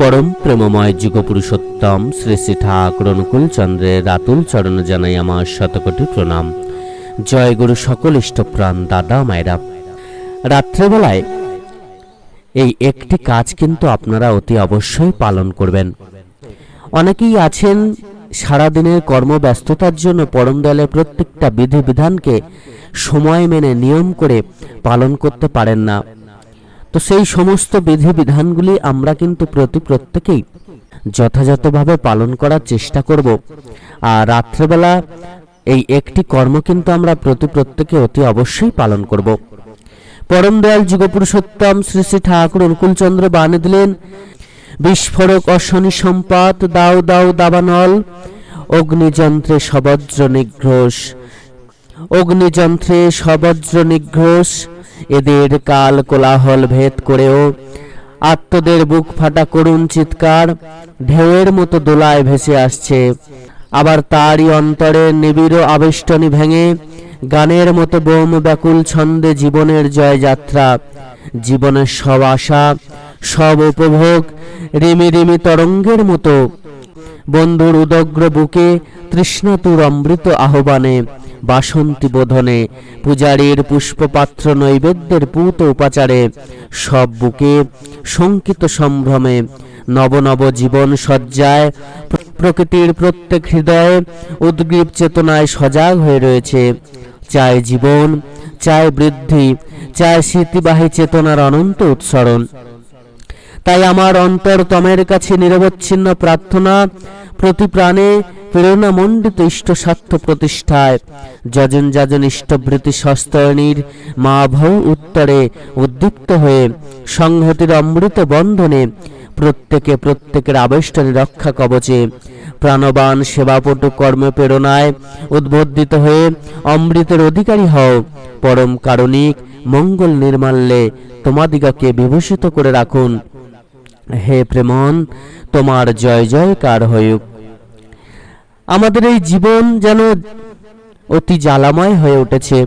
পরম প্রেমময় যুগ পুরুষোত্তম শ্রী শ্রী ঠাকুর অনুকূল চন্দ্রের রাতুল চরণ জানাই আমার শতকোটি প্রণাম। জয় গুরু সকল ইষ্টপ্রাণ দাদা মায়েরা। রাত্রেবেলায় এই একটি কাজ কিন্তু আপনারা অতি অবশ্যই পালন করবেন। অনেকেই আছেন সারাদিনের কর্মব্যস্ততার জন্য পরম দয়ালের প্রত্যেকটা বিধিবিধানকে সময় মেনে নিয়ম করে পালন করতে পারেন না। তো সেই সমস্ত বিধিবিধানগুলি আমরা কিন্তু প্রতি প্রত্যেকেই যথাযথভাবে পালন করার চেষ্টা করব। আর রাত্রেবেলা এই একটি কর্ম কিন্তু আমরা প্রতি প্রত্যেকে অতি অবশ্যই পালন করব। পরম দয়াল যুগপুরুষোত্তম শ্রী শ্রী ঠাকুর অনুকূলচন্দ্র বানিয়ে দিলেন, বিস্ফোরক অশনি সম্পাত, দাও দাও দাবানল, অগ্নিযন্ত্রে সবজ্র নিঘ্রোষ অগ্নিযন্ত্রে সবজ্র নিঘ্রোষ এদের কাল কোলাহল ভেদ করেও আত্মদের বুক ফাটা করুণ চিৎকার ঢেউয়ের মতো দোলায় ভেসে আসছে। আবার তারই অন্তরে নিবিড় আবেষ্টনী ভেঙে গানের মতো বোম ব্যাকুল ছন্দে জীবনের জয়যাত্রা। জীবনের সব আশা, সব উপভোগ রিমি রিমি তরঙ্গের মতো। বন্ধুর উদগ্র বুকে তৃষ্ণাতুর অমৃত আহ্বানে বাসন্তী বোধনে পূজারীর পুষ্পপাত্র নৈবেদ্যের পূত উপাচারে সব বুকে শঙ্কিত সম্ভ্রমে নব নব জীবন সজ্জায় প্রকৃতির প্রত্যেক হৃদয়ে উদ্গ্রীব চেতনায় সজাগ হয়ে রয়েছে। চায় জীবন চায় বৃদ্ধি চায় স্মৃতিবাহী চেতনার অনন্ত উৎসরণ। তাই আমার অন্তরতমের কাছে নিরবচ্ছিন্ন প্রার্থনা, প্রতি প্রাণে প্রেরণা মণ্ডিত ইষ্ট স্বার্থ প্রতিষ্ঠায় যজন যাজন ইষ্টবৃত্তি সস্তয়নীর মা ভৌ উত্তরে উদ্দীপ্ত হয়ে সংহতির অমৃত বন্ধনে প্রত্যেকে প্রত্যেকের আবেষ্টনী রক্ষা কবচে প্রাণবান সেবাপটু কর্ম প্রেরণায় উদ্বোধিত হয়ে অমৃতের অধিকারী হও। পরম কারণিক মঙ্গল নির্মাল্যে তোমাদিগকে বিভূষিত করে রাখুন। হে প্রেমন, তোমার জয় জয়কার হয়ুক আমাদের এই জীবন যেন অতি জ্বালাময় হয়ে উঠেছে।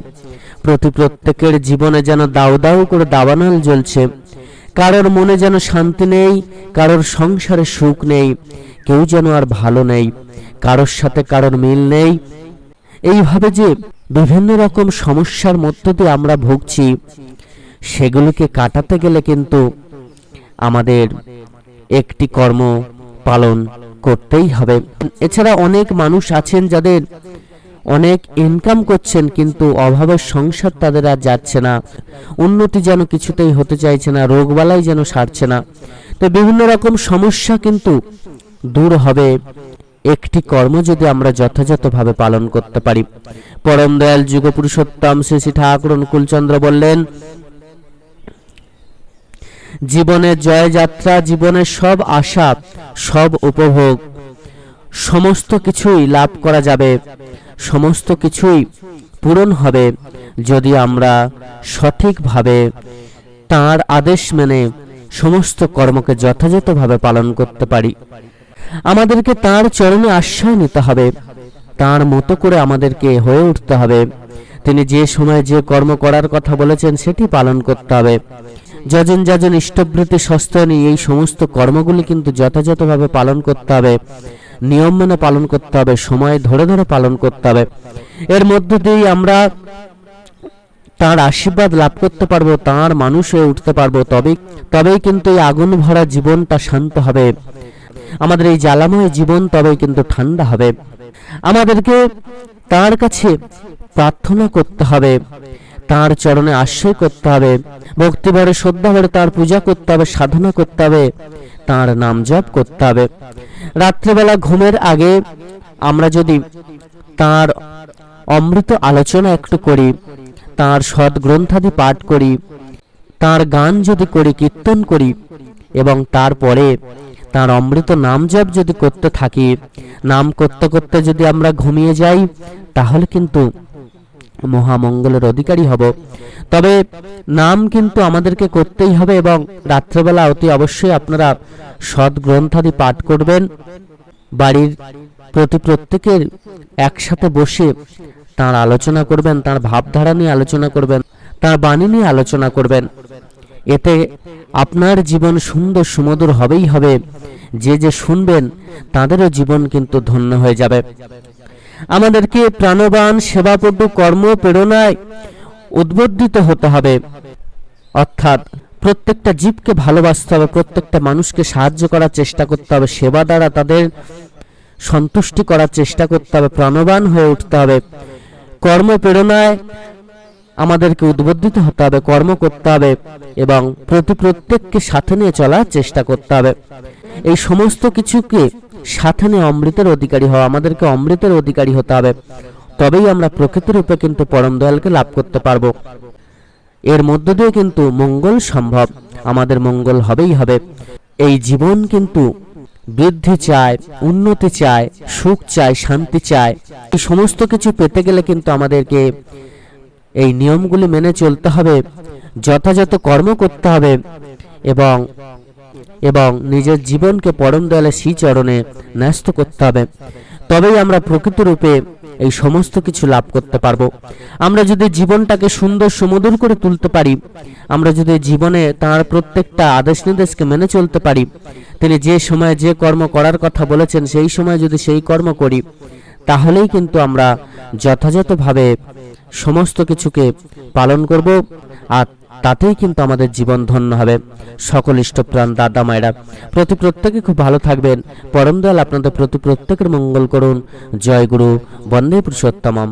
প্রতি প্রত্যেকের জীবনে যেন দাউ দাউ করে দাবানল জ্বলছে। কারোর মনে যেন শান্তি নেই, কারোর সংসারে সুখ নেই, কেউ যেন আর ভালো নেই, কারোর সাথে কারোর মিল নেই। এইভাবে যে বিভিন্ন রকম সমস্যার মধ্য দিয়ে আমরা ভুগছি, সেগুলোকে কাটাতে গেলে কিন্তু আমাদের একটি কর্ম পালন করতেই হবে। এছাড়া অনেক মানুষ আছেন যাদের অনেক ইনকাম করছেন কিন্তু অভাবের সংসার তাদের আর যাচ্ছে না। উন্নতি যেন কিছুতেই হতে চাইছে না, রোগবালাই যেন সারছে না। তো বিভিন্ন রকম সমস্যা কিন্তু দূর হবে। একটি কর্ম যদি আমরা যথাযথভাবে পালন করতে পারি। পরম দয়াল যুগ পুরুষোত্তম শ্রী শ্রী ঠাকুর অনুকূলচন্দ্র বললেন জীবনের জয়যাত্রা জীবনের সব আশা, সব উপভোগ। সমস্ত কিছুই লাভ করা যাবে। সমস্ত কিছুই পূরণ হবে যদি আমরা সঠিকভাবে তার আদেশ মেনে সমস্ত কর্মকে যথাযথভাবে পালন করতে পারি। আমাদেরকে তার চরণে আশ্রয় নিতে হবে। তার মতো করে আমাদেরকে হয়ে উঠতে হবে। তিনি যে সময় যে কর্ম করার কথা বলেছেন, সেটি পালন করতে হবে। যজন যজন ইষ্টবৃত্তি সস্তনী, এই সমস্ত কর্মগুলি কিন্তু যথাযথভাবে পালন করতে হবে। নিয়ম মেনে পালন করতে হবে, সময় ধরে ধরে পালন করতে হবে। এর মধ্য দিয়েই আমরা তার আশীর্বাদ লাভ করতে পারব, তার মানুষ হয়ে উঠতে পারব, তবেই তবেই কিন্তু এই আগুন ভরা জীবনটা শান্ত হবে। আমাদের এই জ্বালাময় জীবন তবেই কিন্তু ঠান্ডা হবে। আমাদেরকে তার কাছে প্রার্থনা করতে হবে। তার চরণে আশ্রয় করতে হবে ভক্তিভরে শ্রদ্ধাভরে তার পূজা করতে হবে, সাধনা করতে হবে, তার নাম জপ করতে হবে। রাত্রেবেলা ঘুমের আগে আমরা যদি তার অমৃত আলোচনা একটু করি, তার সৎ গ্রন্থাদি পাঠ করি, তার গান যদি করি, কীর্তন করি এবং তারপরে তার অমৃত নাম জপ যদি করতে থাকি, নাম করতে করতে যদি আমরা ঘুমিয়ে যাই, তাহলে কিন্তু মহামঙ্গলের অধিকারী হব। তবে নাম কিন্তু আমাদেরকে করতেই হবে এবং রাত্রেবেলা অতি অবশ্যই আপনারা সৎ গ্রন্থাদি পাঠ করবেন। বাড়ির প্রতি প্রত্যেকের একসাথে বসে তার আলোচনা করবেন, তার ভাবধারা নিয়ে আলোচনা করবেন, তার বাণী নিয়ে আলোচনা করবেন। এতে আপনার জীবন সুন্দর সুমধুর হবেই হবে। যে যে শুনবেন, তাদেরও জীবন কিন্তু ধন্য হয়ে যাবে। আমাদেরকে প্রাণবান সেবাপটু কর্ম, প্রেরণায় উদ্বুদ্ধিত হতে হবে। অর্থাৎ প্রত্যেকটা জীবকে ভালোবাসতে হবে, প্রত্যেকটা মানুষকে সাহায্য করার চেষ্টা করতে হবে, সেবা দ্বারা তাদের সন্তুষ্টি করার চেষ্টা করতে হবে, প্রাণবান হয়ে উঠতে হবে। কর্ম, প্রেরণায় আমাদেরকে উদ্বুদ্ধিত হতে হবে, কর্ম করতে হবে এবং প্রতি প্রত্যেককে সাথে নিয়ে চলার চেষ্টা করতে হবে। এই সমস্ত কিছুকে সাথে অমৃতের অধিকারী হওয়া আমাদেরকে অমৃতের অধিকারী হতে হবে। তবেই আমরা প্রকৃত রূপে কিন্তু পরম দয়ালকে লাভ করতে পারব। এর মধ্য দিয়ে কিন্তু মঙ্গল সম্ভব, আমাদের মঙ্গল হবেই হবে। এই জীবন কিন্তু বৃদ্ধি চায়, উন্নতি চায়, সুখ চায়, শান্তি চায়। এই সমস্ত কিছু পেতে গেলে কিন্তু আমাদেরকে এই নিয়মগুলি মেনে চলতে হবে, যথাযথ কর্ম করতে হবে এবং এবং নিজের জীবনকে পরম দয়ালের শ্রীচরণে ন্যস্ত করতে হবে। তবেই আমরা প্রকৃত রূপে এই সমস্ত কিছু লাভ করতে পারব। আমরা যদি জীবনটাকে সুন্দর সুমধুর করে তুলতে পারি, আমরা যদি জীবনে তার প্রত্যেকটা আদেশ নির্দেশকে মেনে চলতে পারি, তিনি যে সময়ে যে কর্ম করার কথা বলেছেন, সেই সময় যদি সেই কর্ম করি, তাহলেই কিন্তু আমরা যথাযথভাবে সমস্ত কিছুকে পালন করব আর তাতেই কিন্তু আমাদের জীবন ধন্য হবে। সকল ইষ্টপ্রাণ দাদা মায়েরা, প্রতি প্রত্যেকে খুব ভালো থাকবেন। পরম দয়াল আপনাদের প্রতি প্রত্যেকের মঙ্গল করুন। জয় গুরু, বন্দে পুরুষোত্তমম।